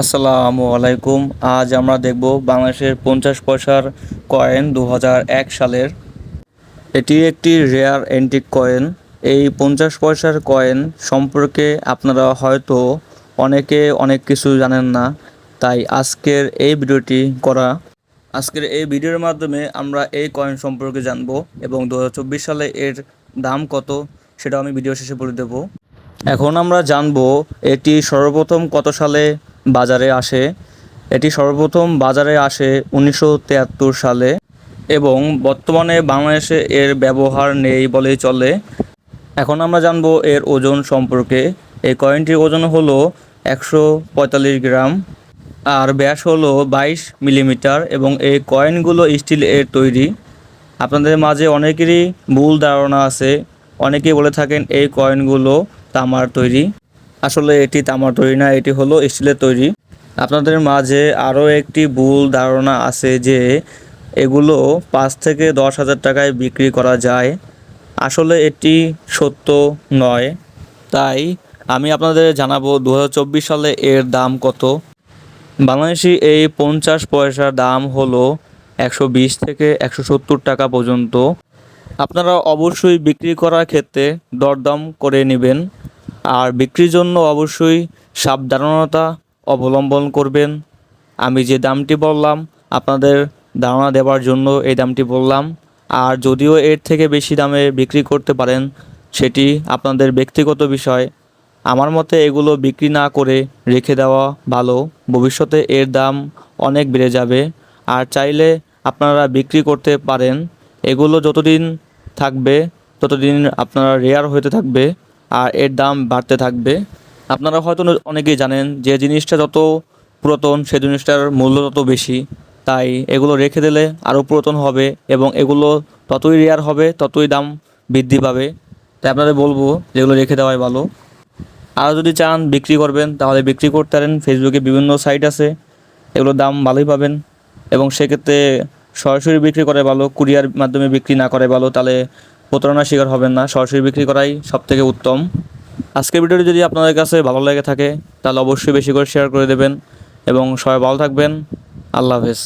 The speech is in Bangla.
আসসালামু আলাইকুম। আজ আমরা দেখব বাংলাদেশের পঞ্চাশ পয়সার কয়েন দু সালের। এটি একটি রেয়ার অ্যান্টিক কয়েন এই পঞ্চাশ পয়সার কয়েন সম্পর্কে আপনারা হয়তো অনেকে অনেক কিছু জানেন না। তাই আজকের এই ভিডিওটি করা। আজকের এই ভিডিওর মাধ্যমে আমরা এই কয়েন সম্পর্কে জানব এবং দু হাজার চব্বিশ সালে এর দাম কত সেটা আমি ভিডিও শেষে বলে দেবো। এখন আমরা জানব এটি সর্বপ্রথম কত সালে বাজারে আসে। এটি সর্বপ্রথম বাজারে আসে উনিশশো সালে এবং বর্তমানে বাংলাদেশে এর ব্যবহার নেই বলেই চলে। এখন আমরা জানব এর ওজন সম্পর্কে। এই কয়েনটির ওজন হলো একশো পঁয়তাল্লিশ গ্রাম আর ব্যাস হলো বাইশ মিলিমিটার এবং এই কয়েনগুলো স্টিল এর তৈরি। আপনাদের মাঝে অনেকেরই ভুল ধারণা আছে। অনেকেই বলে থাকেন এই কয়েনগুলো তামার তৈরি। আসলে এটি তামার তৈরি না, এটি হলো স্টিলের তৈরি। আপনাদের মাঝে আরও একটি ভুল ধারণা আছে যে এগুলো পাঁচ থেকে দশ হাজার টাকায় বিক্রি করা যায়। আসলে এটি সত্য নয়। তাই আমি আপনাদের জানাব দু হাজার চব্বিশ সালে এর দাম কত। বাংলাদেশি এই পঞ্চাশ পয়সার দাম হলো একশো বিশ থেকে একশো সত্তর টাকা পর্যন্ত। আপনারা অবশ্যই বিক্রি করার ক্ষেত্রে দরদাম করে নেবেন। আর বিক্রির জন্য অবশ্যই সাবধানতা অবলম্বন করবেন। আমি যে দামটি বললাম, আপনাদের ধারণা দেওয়ার জন্য এই দামটি বললাম। আর যদিও এর থেকে বেশি দামে বিক্রি করতে পারেন, সেটি আপনাদের ব্যক্তিগত বিষয়। আমার মতে এগুলো বিক্রি না করে রেখে দেওয়া ভালো। ভবিষ্যতে এর দাম অনেক বেড়ে যাবে। আর চাইলে আপনারা বিক্রি করতে পারেন। এগুলো যতদিন থাকবে, ততদিন আপনারা রেয়ার হতে থাকবে। আর এর দাম বাড়তে থাকবে। আপনারা হয়তো অনেকেই জানেন যে জিনিসটা যত পুরাতন, সে জিনিসটার মূল্য তত বেশি। তাই এগুলো রেখে দিলে আরও পুরাতন হবে এবং এগুলো ততই রেয়ার হবে, ততই দাম বৃদ্ধি পাবে। তাই আপনাদের বলব যেগুলো রেখে দেওয়াই ভালো। আর যদি চান বিক্রি করবেন, তাহলে বিক্রি করতে পারেন। ফেসবুকে বিভিন্ন সাইট আছে, এগুলোর দাম ভালোই পাবেন। এবং সেক্ষেত্রে সরাসরি বিক্রি করে ভালো, কুরিয়ার মাধ্যমে বিক্রি না করে ভালো, তাহলে প্রতারণার শিকার হবেন না, সরাসরি বিক্রি করাই সব থেকে উত্তম। আজকের ভিডিওটি যদি আপনাদের কাছে ভালো লেগে থাকে, তাহলে অবশ্যই বেশি করে শেয়ার করে দেবেন এবং সবাই ভালো থাকবেন। আল্লাহ হাফেজ।